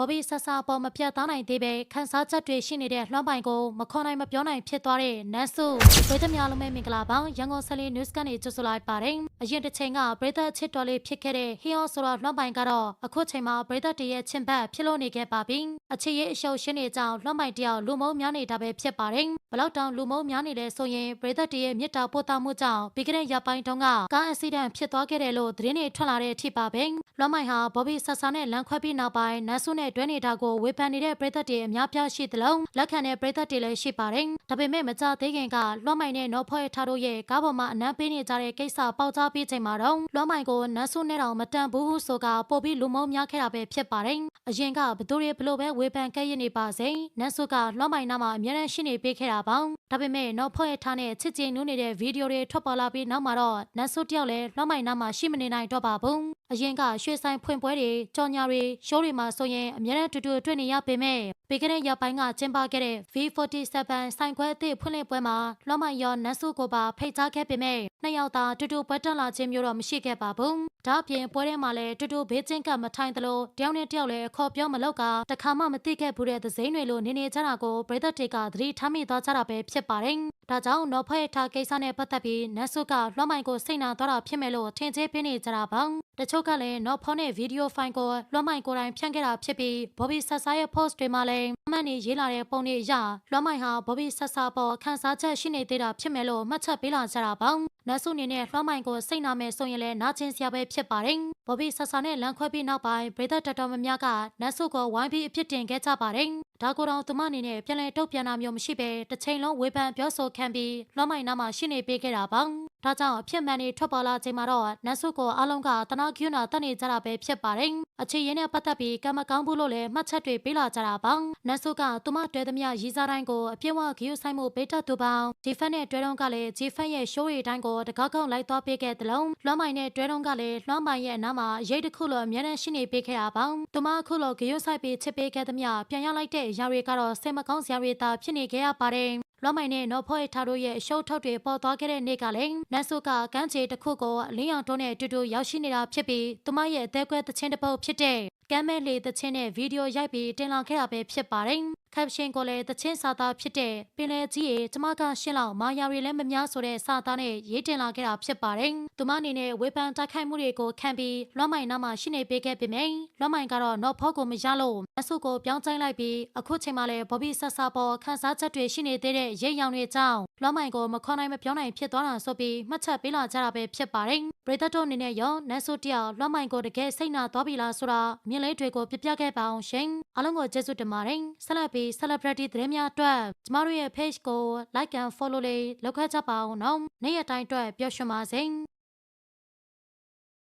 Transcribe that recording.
ဘော်ဘီဆဆာပေါ်မပြတ်သားနိုင်သေးပဲခန်းစားချက်တွေရှိနေတဲ့လွှမ်းပိုင်ကိုမခေါ်နိုင်မပြောနိုင်ဖြစ်သွားတဲ့နန်းစုပရိသတ်များလုံးပဲမင်္ဂလာပါရန်ကုန်ဆယ်လီ news ကနေကြိုဆိုလိုက်ပါတယ်အရင်တစ်ချိန်ကပရိသတ်ချစ်တော်လေးဖြစ်ခဲ့တဲ့ဟီယောဆိုတော့လွှမ်းပိုင်ကတော့အခုချိန်မှာပရိသတ်တရဲ့ချင်ဘက်ဖြစ်လို့နေခဲ့ပါပြီအခြေရေးအရှုပ်ရှင်းနေကြောင်းလွှမ်းပိုင်တယောက်လူမုံများနေတာပဲဖြစ်ပါတယ်ဘလောက်တောင်လူမုံများနေလဲဆိုရင်ပရိသတ်တရဲ့မြစ်တာပို့တာမှုကြောင့်ပြီးခဲ့တဲ့ရက်ပိုင်းတုန်းကကားအက်ဆီဒန့်ဖြစ်သွားခဲ့တယ်လို့သတင်းတွေထွက်လာတဲ့အထိပါပဲလွှမ်းပိုင်ဟာဘော်ဘီဆဆာနဲ့လမ်းခွဲပြီးနောက်ပိုင်းနန်းစုနဲ့တွဲနေတာကိုဝေဖန်နေတဲ့ပရိသတ်တွေအများပြားရှိသလိုလက်ခံတဲ့ပရိသတ်တွေလည်းရှိပါတယ်ဒါပေမဲ့မကြသေးခင်ကလွှမ်းမိုင်နဲ့နော်ဖွဲ့ထားတို့ရဲ့ကားပေါ်မှာအနမ်းပေးနေကြတဲ့ကိစ္စပေါက်ကြားပြီးချိန်မှာတော့လွှမ်းမိုင်ကိုနန်းစုနဲ့တောင်မတန်ဘူးဟုဆိုကပို့ပြီးလူမုံများခဲ့တာပဲဖြစ်ပါတယ်အရင်ကဘသူတွေဘလို့ပဲဝေဖန်ခဲ့ရနေပါစေနန်းစုကလွှမ်းမိုင်နာမှာအများနဲ့ရှိနေပေးခဲ့တာပေါ့ဒါပေမဲ့နော်ဖွဲ့ထားနဲ့ချစ်ချင်နူးနေတဲ့ဗီဒီယိုတွေထွက်ပေါ်လာပြီးနောက်မှာတော့နန်းစုတယောက်လည်းလွှမ်းမိုင်နာမှာရှိမနေနိုင်တော့ပါဘူးအရင်ကရွှေဆိုင်ဖွင့်ပွဲတွေကြော်ညာတွေရှိုးတွေမှာဆိုရင်အများနဲ့တူတူတွေ့နေရပေမဲ့ပြီးခဲ့တဲ့ရက်ပိုင်းကကျင်းပခဲ့တဲ့ V47 ဆိုင်ခွဲအသစ်ဖွင့်လှစ်ပွဲမှာလွှမ်းမိုင်ရောနန်းစုကိုပါဖိတ်ကြားခဲ့ပေမဲ့နှစ်ယောက်သာတူတူပွဲတက်လာခြင်းမျိုးတော့မရှိခဲ့ပါဘူး။ဒါ့အပြင်ပွဲထဲမှာလည်းတူတူဘေးချင်းကမထိုင်သလိုတယောက်နဲ့တယောက်လည်းခေါ်ပြောမလောက်ကတခါမှမသိခဲ့ဘူးတဲ့သစိမ်းတွေလိုနေနေကြတာကိုပရိသတ်တွေကသတိထားမိသွားကြတာပဲဖြစ်ပါတယ်။ဒါကြောင့်နော်ဖွဲ့ထားကိစ္စနဲ့ပတ်သက်ပြီးနန်းစုကလွှမ်းမိုင်ကိုစိတ်နာသွားတာဖြစ်မယ်လို့ထင်ကြေးပေးနေကြတာပါ။တချို့ကလည်းနော်ဖုန်းနဲ့ဗီဒီယိုဖိုင်ကိုလွှမ်းမိုင်ကိုယ်တိုင်ဖြန့်ခဲ့တာဖြစ်ပြီးဘော်ဘီဆက်ဆာရဲ့ post တွေမှာလည်းအမှန်နေရေးလာတဲ့ပုံတွေအရလွှမ်းမိုင်ဟာဘော်ဘီဆက်ဆာပေါ်ခန်းစားချက်ရှိနေသေးတာဖြစ်မယ်လို့မှတ်ချက်ပေးလာကြတာပါ။နတ်ဆုအနေနဲ့လွှမ်းမိုင်ကိုစိတ်နာမယ်ဆိုရင်လည်းနာကျင်စရာပဲဖြစ်ပါတယ်။ဘော်ဘီဆက်ဆာနဲ့လမ်းခွဲပြီးနောက်ပိုင်းဗေဒတ်တော်တော်များများကနတ်ဆုကိုဝိုင်းပြီးအဖြစ်တင်ခဲ့ကြပါတယ်။ဒါကိုယ်တော်သူမအနေနဲ့ပြန်လည်တုတ်ပြန်တာမျိုးမရှိပဲတစ်ချိန်လုံးဝေဖန်ပြောဆိုခံပြီးလွှမ်းမိုင်နာမှာရှိနေပေးခဲ့တာပါ။ ဒါကြောင့်အဖြစ်မှန်တွေထွက်ပေါ်လာချိန်မှာတော့နတ်ဆုကိုအားလုံးကတနာကျူနာတက်နေကြတာပဲဖြစ်ပါတယ်။အခြေရင်းနဲ့ပတ်သက်ပြီးကံမကောင်းဘူးလို့လည်းမှတ်ချက်တွေပေးလာကြတာပါ။နတ်ဆုကသူမတွဲသမျှရီစားတိုင်းကိုအပြည့်ဝဂရုစိုက်မှုပေးတတ်သူပေါင်းဂျီဖက်နဲ့တွဲတုံးကလည်းဂျီဖက်ရဲ့ရှိုးရီတိုင်းကိုတကောက်ကောက်လိုက်သွားပေးခဲ့တယ်လို့လွှမ်းမိုင်နဲ့တွဲတုံးကလည်းလွှမ်းမိုင်ရဲ့အနားမှာရိတ်တစ်ခုလိုအများနဲ့ရှိနေပေးခဲ့တာပါ။သူမအခုလိုဂရုစိုက်ပြီးချစ်ပေးခဲ့သမျှပြန်ရောက်လိုက်တဲ့အရာတွေကတော့စိတ်မကောင်းစရာတွေသာဖြစ်နေခဲ့ရပါတယ်။ လွမ်းမိုင်နဲ့နော်ဖွဲ့ထားတို့ရဲ့အရှုပ်ထုတ်တွေပေါ်သွားခဲ့တဲ့နေ့ကလည်းနတ်ဆုကကမ်းခြေတစ်ခုကိုလင်းအောင်တွန်းနဲ့တူတူရောက်ရှိနေတာဖြစ်ပြီးသူမရဲ့အသေးကွဲသချင်းတစ်ပုတ်ဖြစ်တဲ့ကမ်းမဲလေသချင်းနဲ့ဗီဒီယိုရိုက်ပြီးတင်လာခဲ့တာပဲဖြစ်ပါတယ်။ ကပ်ရှင်ကိုလည်းသချင်းစာသားဖြစ်တဲ့ပင်လယ်ကြီးရဲ့ကျမကရှင်းလောက်မာယာရီလည်းမများဆိုတဲ့စာသားနဲ့ရေးတင်လာခဲ့တာဖြစ်ပါတယ်။သူမအနေနဲ့ဝေဖန်တိုက်ခိုက်မှုတွေကိုခံပြီးလွှမ်းမိုင်နားမှာရှိနေပေးခဲ့ပေမယ့်လွှမ်းမိုင်ကတော့တော့ဖောက်ကိုမရလို့အဆုကိုပြောင်းကျိုင်းလိုက်ပြီးအခုချိန်မှလည်းဘော်ဘီဆဆာပေါ်ခန်းစားချက်တွေရှိနေသေးတဲ့ရိတ်ရောင်တွေကြောင့်လွှမ်းမိုင်ကိုမခေါ်နိုင်မပြောနိုင်ဖြစ်သွားတာဆိုပြီးမှတ်ချက်ပေးလာကြတာပဲဖြစ်ပါတယ်။ပရိသတ်တို့အနေနဲ့ရောနတ်ဆိုတယောက်လွှမ်းမိုင်ကိုတကယ်စိတ်နာသွားပြီလားဆိုတာမြင်လေးတွေကိုပြပြခဲ့ပါအောင်ရှင်။အားလုံးကိုကျေးဇူးတင်ပါတယ်။ဆက်လက်ပြီး celebrity သတင်းများအတွက်ကျမတို့ရဲ့ page ကို like and follow လေးလုပ်ခဲ့ကြပါအောင်နော်။နေ့ရက်တိုင်းအတွက်ပျော်ရွှင်ပါစေ။